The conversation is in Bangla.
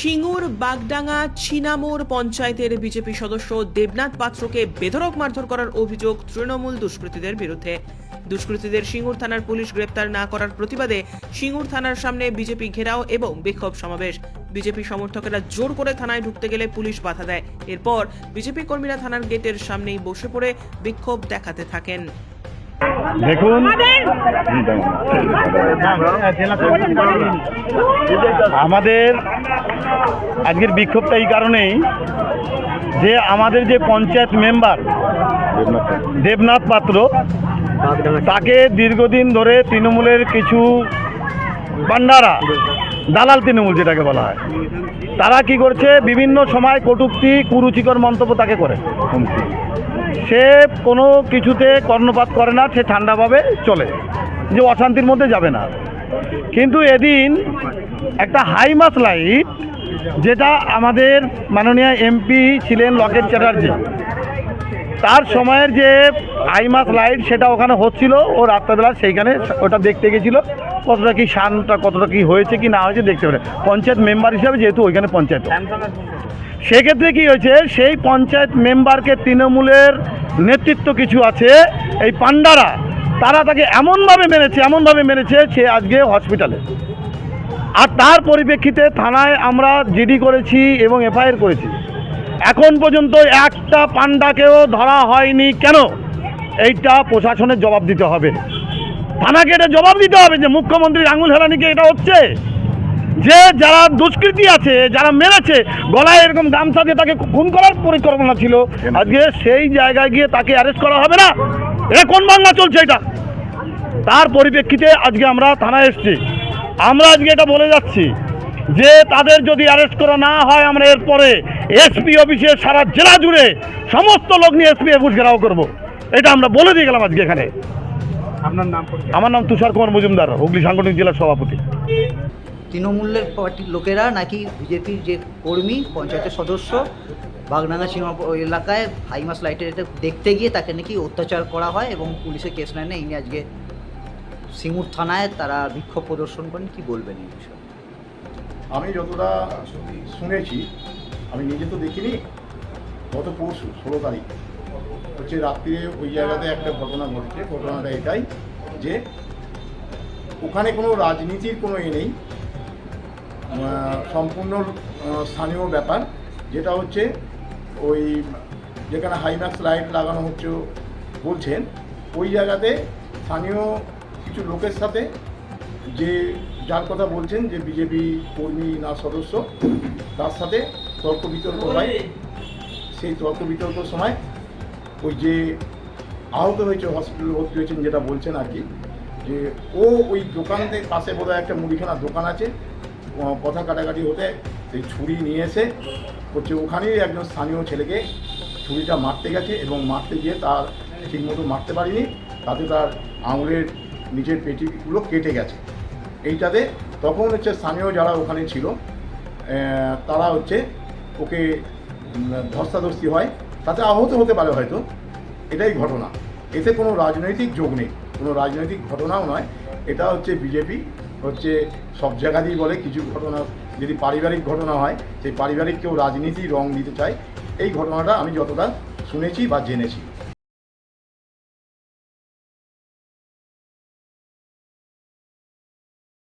সিঙ্গুর, বাগডাঙ্গা ছিনামোড় পঞ্চায়েতের বিজেপি সদস্য দেবনাথ পাত্রকে বেধড়ক মারধর করার অভিযোগ তৃণমূল দুষ্কৃতীদের বিরুদ্ধে। দুষ্কৃতীদের সিঙ্গুর থানার পুলিশ গ্রেপ্তার না করার প্রতিবাদে সিঙ্গুর থানার সামনে বিজেপি ঘেরাও এবং বিক্ষোভ সমাবেশ। বিজেপি সমর্থকেরা জোর করে থানায় ঢুকতে গেলে পুলিশ বাধা দেয়। এরপর বিজেপি কর্মীরা থানার গেটের সামনেই বসে পড়ে বিক্ষোভ দেখাতে থাকেন। দেখুন। আমাদের আজকের বিক্ষোভটা এই কারণেই যে আমাদের যে পঞ্চায়েত মেম্বার দেবনাথ পাত্র, তাকে দীর্ঘদিন ধরে তৃণমূলের কিছু পান্ডারা দালাল তৃণমূল যেটাকে বলা হয়, তারা কি করছে? বিভিন্ন সময় কটূক্তি, কুরুচিকর মন্তব্য তাকে করে। সে কোনো কিছুতে কর্ণপাত করে না, সে ঠান্ডাভাবে চলে। যে অশান্তির মধ্যে যাবে না। কিন্তু এদিন একটা হাই মাস লাইট যেটা আমাদের মাননীয় এমপি ছিলেন লকেট চ্যাটার্জি। তার সময়ের যে আইমাস লাইট সেটা ওখানে হচ্ছিল, ও রাত্রেবেলা সেইখানে ওটা দেখতে গেছিল। কতটা কি শানটা, কতটা কি হয়েছে, কি না হয়েছে দেখতে পেলে পঞ্চায়েত মেম্বার হিসাবে যেহেতু ওইখানে পঞ্চায়েত। সেক্ষেত্রে কি হয়েছে? সেই পঞ্চায়েত মেম্বারকে তৃণমূলের নেতৃত্ব কিছু আছে, এই পান্ডারা তারা তাকে এমনভাবে মেরেছে এমনভাবে মেরেছে সে আজকে হসপিটালে। আর তার পরিপ্রেক্ষিতে থানায় আমরা জিডি করেছি এবং এফআইআর করেছি। এখন পর্যন্ত একটা পান্ডাকেও ধরা হয়নি কেন? এইটা প্রশাসনের জবাব দিতে হবে। থানাকে এটা জবাব দিতে হবে যে মুখ্যমন্ত্রীর আঙুল হেলানিকে এটা হচ্ছে? যে যারা দুষ্কৃতী আছে যারা মেরেছে গলায় এরকম গামছা দিয়ে তাকে খুন করার পরিকল্পনা ছিল। আজকে সেই জায়গায় গিয়ে তাকে অ্যারেস্ট করা হবে না। এ কোন বাংলা চলছে এটা? তার পরিপ্রেক্ষিতে আজকে আমরা থানায় এসেছি। আমরা আজকে এটা বলে যাচ্ছি যে তাদের যদি অ্যারেস্ট করা না হয় আমরা এরপরে এসপি অফিসে সারা জেলা জুড়ে সমস্ত লোক নিয়ে এসপি অফিস ঘেরাও করব। এটা আমরা বলে দিয়ে গেলাম আজকে এখানে। আপনার নাম আমার নাম তুষার কুমার মজুমদার হুগলি সাংগঠনিক জেলার সভাপতি। তৃণমূলের পার্টির লোকেরা নাকি বিজেপির যে কর্মী, পঞ্চায়েতের সদস্য, বাগডাঙ্গা সীমা এলাকায় হাইমাস লাইটের দেখতে গিয়ে তাকে নাকি অত্যাচার করা হয় এবং পুলিশের কেস নেয় না। ইনি আজকে সিঙ্গুর থানায় তারা বিক্ষোভ প্রদর্শন করেন। কি বলবেন এই বিষয়ে? আমি যতটা শুনেছি, আমি নিজে তো দেখিনি, গত পরশু, ষোলো তারিখ, হচ্ছে রাত্রিরে ওই জায়গাতে একটা ঘটনা ঘটেছে। ঘটনাটা এটাই যে ওখানে কোনো রাজনীতির কোনো এ নেই। সম্পূর্ণ স্থানীয় ব্যাপার, যেটা হচ্ছে ওই যেখানে হাইম্যাক্স লাইট লাগানো হচ্ছে বলছেন, ওই জায়গাতে স্থানীয় কিছু লোকের সাথে যে যার কথা বলছেন, যে বিজেপি কর্মী না সদস্য, তার সাথে তর্ক বিতর্ক হয়। সেই তর্ক বিতর্কের সময় ওই যে আহত হয়েছে হসপিটালে ভর্তি হয়েছেন যেটা বলছেন আর কি, যে ও ওই দোকান থেকে পাশে বোধহয় একটা মুদিখানার দোকান আছে কথা কাটাকাটি হতে সেই ছুরি নিয়ে এসে হচ্ছে ওখানেই একজন স্থানীয় ছেলেকে ছুরিটা মারতে গেছে এবং মারতে গিয়ে তার ঠিকমতো মারতে পারিনি। তাতে তার আঙুলের নিচের পেটিগুলো কেটে গেছে। এইটাতে তখন হচ্ছে স্থানীয় যারা ওখানে ছিল তারা হচ্ছে ওকে ধস্তাধস্তি হয়। তাতে আহত হতে পারে হয়তো। এটাই ঘটনা। এতে কোনো রাজনৈতিক যোগ নেই। কোনো রাজনৈতিক ঘটনাও নয়। এটা হচ্ছে বিজেপি হচ্ছে সব জায়গাতেই বলে কিছু ঘটনা, যদি পারিবারিক ঘটনা হয়, সেই পারিবারিক কেউ রাজনীতি, রং দিতে চায়, এই ঘটনাটা আমি যতটা শুনেছি বা জেনেছি।